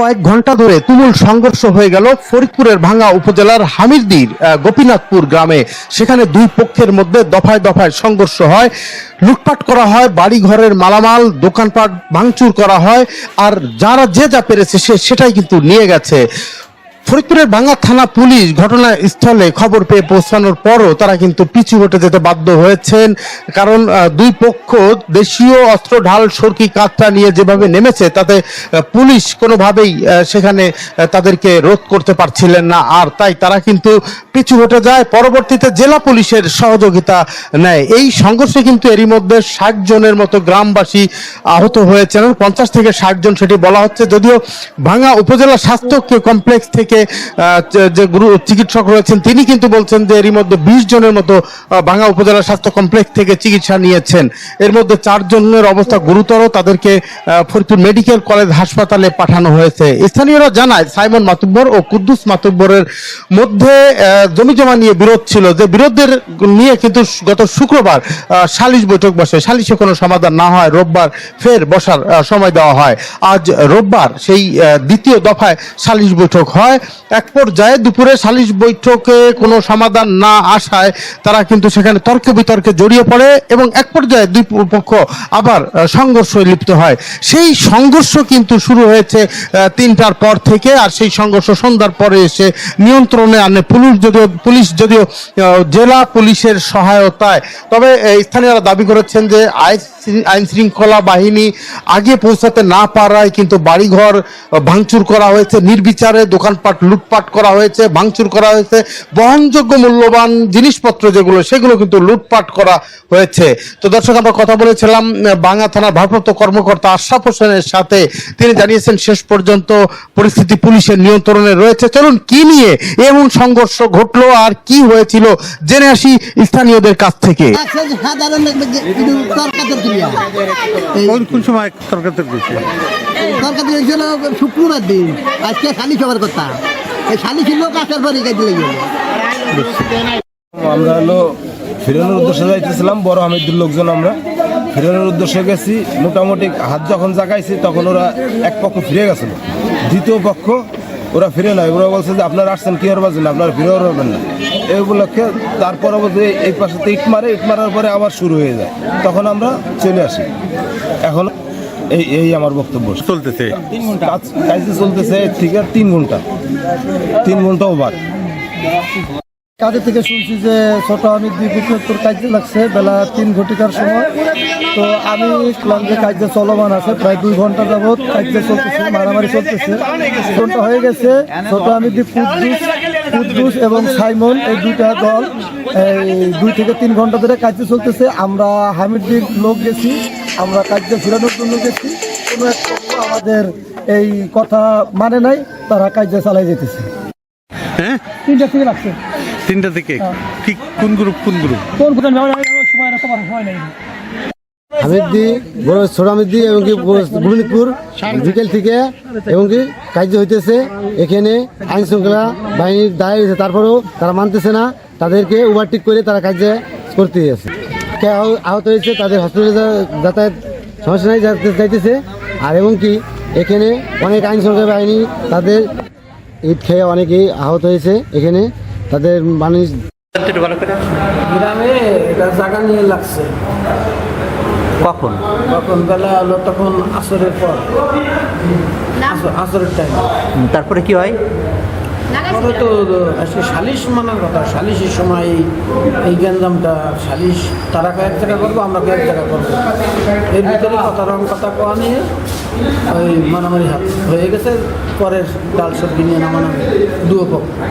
কয়েক ঘণ্টা ধরে তুমুল সংঘর্ষ হয়ে গেল ফরিদপুরের ভাঙ্গা উপজেলার হামিরদির গোপীনাথপুর গ্রামে। সেখানে দুই পক্ষের মধ্যে দফায় দফায় সংঘর্ষ হয়। লুটপাট করা হয় বাড়ি ঘরের মালামাল, দোকানপাট ভাঙচুর করা হয়, আর যারা যে যা পেরেছে সে সেটাই কিন্তু নিয়ে গেছে। ফরিদপুরের ভাঙ্গা থানা পুলিশ ঘটনাস্থলে খবর পেয়ে পৌঁছানোর পরও তারা কিন্তু পিছু হটে যেতে বাধ্য হয়েছেন। কারণ দুই পক্ষ দেশীয় অস্ত্র, ঢাল, সরকি কাঠটা নিয়ে যেভাবে নেমেছে, তাতে পুলিশ কোনোভাবেই সেখানে তাদেরকে রোধ করতে পারছিলেন না। আর তাই তারা কিন্তু পিছু হটে যায়। পরবর্তীতে জেলা পুলিশের সহযোগিতা নেয়। এই সংঘর্ষে কিন্তু এরই মধ্যে ষাট জনের মতো গ্রামবাসী আহত হয়েছেন। পঞ্চাশ থেকে ষাট জন, সেটি বলা হচ্ছে। যদিও ভাঙ্গা উপজেলা স্বাস্থ্য কমপ্লেক্স থেকে আহ, যে- গুরু চিকিৎসক রয়েছেন তিনি কিন্তু বলছেন যে এরই মধ্যে বিশ জনের মতো আহ, উপজেলা স্বাস্থ্য কমপ্লেক্স থেকে চিকিৎসা নিয়েছেন। এর মধ্যে চারজনের অবস্থা গুরুতর তাদেরকে ফরিদপুর মেডিকেল কলেজ হাসপাতালে পাঠানো হয়েছে। স্থানীয়রা জানায় সাইমন মাতুব্বর ও কুদ্দুস মাতুব্বরের মধ্যে আহ, জমি জমা নিয়ে বিরোধ ছিল। যে বিরোধের নিয়ে কিন্তু গত শুক্রবার সালিশ বৈঠক বসে। সালিশে কোনো সমাধান না হয় রোববার ফের বসার সময় দেওয়া হয়। আজ রোববার সেই দ্বিতীয় দফায় সালিশ বৈঠক হয়। এক পর্যায়ে দুপুরে সালিশ বৈঠকে কোনো সমাধান না আসায় তারা কিন্তু সেখানে তর্ক বিতর্কে জড়িয়ে পড়ে এবং এক পর্যায়ে দুই পক্ষ আবার সংঘর্ষে লিপ্ত হয়। সেই সংঘর্ষ কিন্তু শুরু হয়েছে তিনটার পর থেকে আর সেই সংঘর্ষ সন্ধ্যার পরে এসে নিয়ন্ত্রণে আনে পুলিশ যদিও পুলিশ যদিও জেলা পুলিশের সহায়তায়। তবে স্থানীয়রা দাবি করেছেন যে আইন- শৃঙ্খলা বাহিনী আগে পৌঁছাতে না পারায় কিন্তু বাড়িঘর ভাঙচুর করা হয়েছে। নির্বিচারে দোকানপাট লুটপাট করা হয়েছে ভাঙচুর করা হয়েছে বহনযোগ্য মূল্যবান জিনিসপত্র যেগুলো সেগুলো কিন্তু লুটপাট করা হয়েছে। তো দর্শক আমরা কথা বলেছিলাম বাংলা থানার ভারপ্রাপ্ত কর্মকর্তা আশরাফ হোসেনের সাথে। তিনি জানিয়েছেন শেষ পর্যন্ত পরিস্থিতি পুলিশের নিয়ন্ত্রণে রয়েছে। চলুন কি নিয়ে এমন সংঘর্ষ ঘটলো আর কি হয়েছিল জেনে আসি স্থানীয়দের কাছ থেকে। কোন সময় তর্কাতর্কি তর্কাতর্কি হয়েছিল শুক্রবার দিন। আজকে শালি সবার কথা। এই শালি ছিল কাজের পরে লেগে আমরা হলো ফিরানোর উদ্দেশ্যে যাইতেছিলাম, বড় হামিদুর লোকজন আমরা। ফিরানোর উদ্দেশ্যে গেছি, মোটামুটি হাত যখন জাগাইছি, তখন ওরা এক পক্ষ ফিরে গেছিল। দ্বিতীয় পক্ষ, ওরা ফিরে নয় ওরা বলছে যে, আপনারা আসছেন কি হওয়ার জন্য? আপনারা ফিরে পারবেন না। এই উপলক্ষে তার পরবর্তী এই পাশে ইট মারে, ইট মারার পরে আবার শুরু হয়ে যায়। তখন আমরা চলে আসি। এখন এই এই আমার বক্তব্য। চলতেছে। কাজ কাজে চলতেছে ঠিক আছে তিন ঘণ্টা। তিন ঘণ্টা ওভার কাজে থেকে শুনছি যে ছোট আমি দুই বছর কাজে লাগছে বেলা তিন ঘটিকার সময়। তো আমি দেখলাম যে কাজে চলমান আছে প্রায় দুই ঘণ্টা যাবৎ কাজে চলতেছে মারামারি চলতেছে। ঘণ্টা হয়ে গেছে ছোট আমি দি কুদ্দুস কুদ্দুস এবং সাইমন এই দুইটা দল এই দুই থেকে তিন ঘণ্টা ধরে কাজে চলতেছে। আমরা হামিদদির লোক গেছি আমরা কাজে ফেরানোর জন্য গেছি। কোনো এক আমাদের এই কথা মানে নাই তারা কাজে চালাই যেতেছে। হ্যাঁ? তিনটা থেকে লাগছে। তিনটা থেকে? কি কোন গ্রুপ কোন গ্রুপ কোন কোন সময় রাখতে পারা হয় নাই। বড় ছোট এবং কি গোবিন্দপুর বিকেল থেকে এবং কি কার্য হইতেছে। এখানে আইন শৃঙ্খলা বাহিনীর দায় হয়েছে তারপরেও তারা মানতেছে না। তাদেরকে ওভারটেক করে তারা কাজে করতে আছে আহত হয়েছে তাদের হসপিটালে যাতায়াত সমস্যা নাই যাতে- যাইতেছে। আর এবং কি এখানে অনেক আইন শৃঙ্খলা বাহিনী তাদের ঈদ খেয়ে অনেকেই আহত হয়েছে এখানে। তাদের মানুষ গ্রামে এটা জায়গা নিয়ে লাগছে। কখন? তখন বেলা হলো তখন আসরের পর। আসর- আসরের টাইম তারপরে কি হয়? পরে তো আজকে সালিশ মানার কথা, সালিশের সময় এই- গ্যান্দামটা সালিশ, তারা কয়েক টাকা করব, আমরা কয়েক টাকা করব। এর ভিতরে কথা রং, কথা কোয়া নিয়ে ওই মারামারি হাত হয়ে গেছে, পরের ডাল সবজি নিয়ে নামানো দুও পক্ষ।